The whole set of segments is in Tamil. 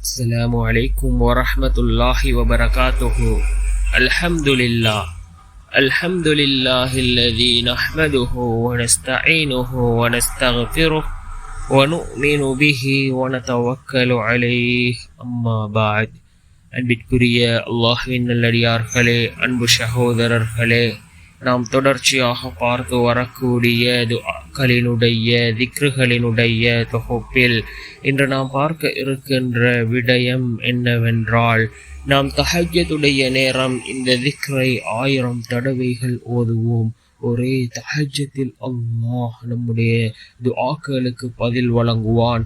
السلام عليكم ورحمة الله وبركاته الحمد لله الحمد لله الذي نحمده ونستعينه ونستغفره ونؤمن به ونتوكل عليه أما بعد அன்பிற்குரிய அல்லாஹ்வின் நல்லடியார்களே அன்பு சகோதரர்களே நாம் தொடர்ச்சியாக பார்த்து வரக்கூடிய துவாக்களினுடைய திக்ருகளினுடைய தொகுப்பில் இன்று நாம் பார்க்க இருக்கின்ற விடயம் என்னவென்றால் நாம் தஹஜ்ஜத்துடைய நேரம் இந்த திக்ரை ஆயிரம் தடவைகள் ஓதுவோம். ஒரே தஹஜ்ஜத்தில் அல்லாஹ் நம்முடைய துஆக்களுக்கு பதில் வழங்குவான்.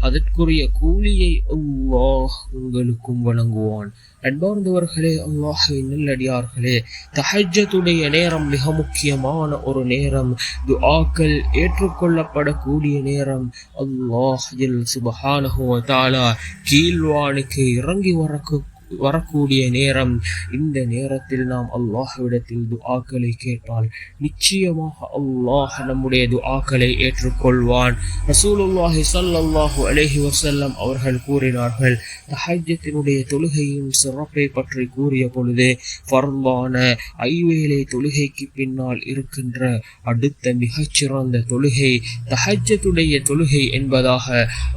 அதற்குரிய கூலியை அல்லாஹ் உங்களுக்கும் வழங்குவான். அன்பார்ந்தவர்களே அல்லாஹின் நல்லடியார்களே தஹஜத்துடைய நேரம் மிக முக்கியமான ஒரு நேரம். துஆக்கள் ஏற்றுக்கொள்ளப்படக்கூடிய நேரம். அல்லாஹ் சுபஹானஹுவ தாலா கீழ்வானுக்கு இறங்கி வரக்கு வரக்கூடிய நேரம். இந்த நேரத்தில் நாம் அல்லாஹ்விடத்தில் துஆக்களை கேட்டால் நிச்சயமாக அல்லாஹ் நம்முடைய துஆக்களை ஏற்றுக்கொள்வான். ரசூலுல்லாஹி ஸல்லல்லாஹு அலஹி வசல்லம் அவர்கள் கூறினார்கள் தஹஜத்தினுடைய தொழுகையின் சிறப்பை பற்றி கூறிய பொழுது ஃபர்லான ஐவேளை தொழுகைக்கு பின்னால் இருக்கின்ற அடுத்த மிகச்சிறந்த தொழுகை தஹஜத்துடைய தொழுகை என்பதாக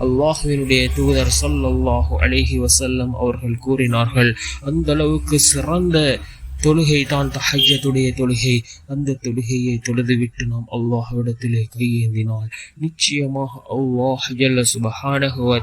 அல்லாஹுவினுடைய தூதர் ஸல்லல்லாஹு அலஹி வசல்லம் அவர்கள் கூறினார். சொன்னார்கள். அந்த அளவுக்கு சிறந்த தொழுகை தான் தஹையத்துடைய தொழுகை. அந்த தொழுகையை தொழுதுவிட்டு நாம் அல்லாஹ்விடத்திலே கையேந்தினால் நிச்சயமாக அல்லாஹ் ஜல்ல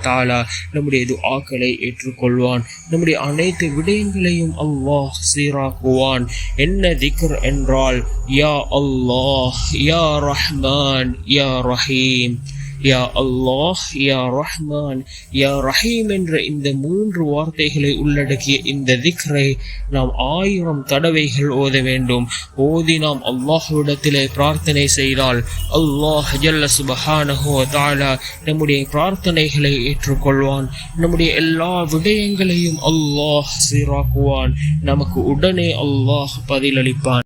தாலா நம்முடைய துஆக்களை ஏற்றுக்கொள்வான். நம்முடைய அனைத்து விடயங்களையும் அல்லாஹ் சீராக்குவான். என்ன திக்ர் என்றால் யா அல்லாஹ் யா ரஹ்மான் யா ரஹீம். யா அல்லாஹ் யா ரஹ்மான் யா ரஹீம் என்ற இந்த மூன்று வார்த்தைகளை உள்ளடக்கிய இந்த திக்ரை நாம் ஆயிரம் தடவைகள் ஓத வேண்டும். ஓதி நாம் அல்லாஹுவிடத்திலே பிரார்த்தனை செய்தால் அல்லாஹ் ஜல்ல சுபஹானஹோ தாலா நம்முடைய பிரார்த்தனைகளை ஏற்றுக்கொள்வான். நம்முடைய எல்லா விடயங்களையும் அல்லாஹ் சீராக்குவான். நமக்கு உடனே அல்லாஹ் பதிலளிப்பான்.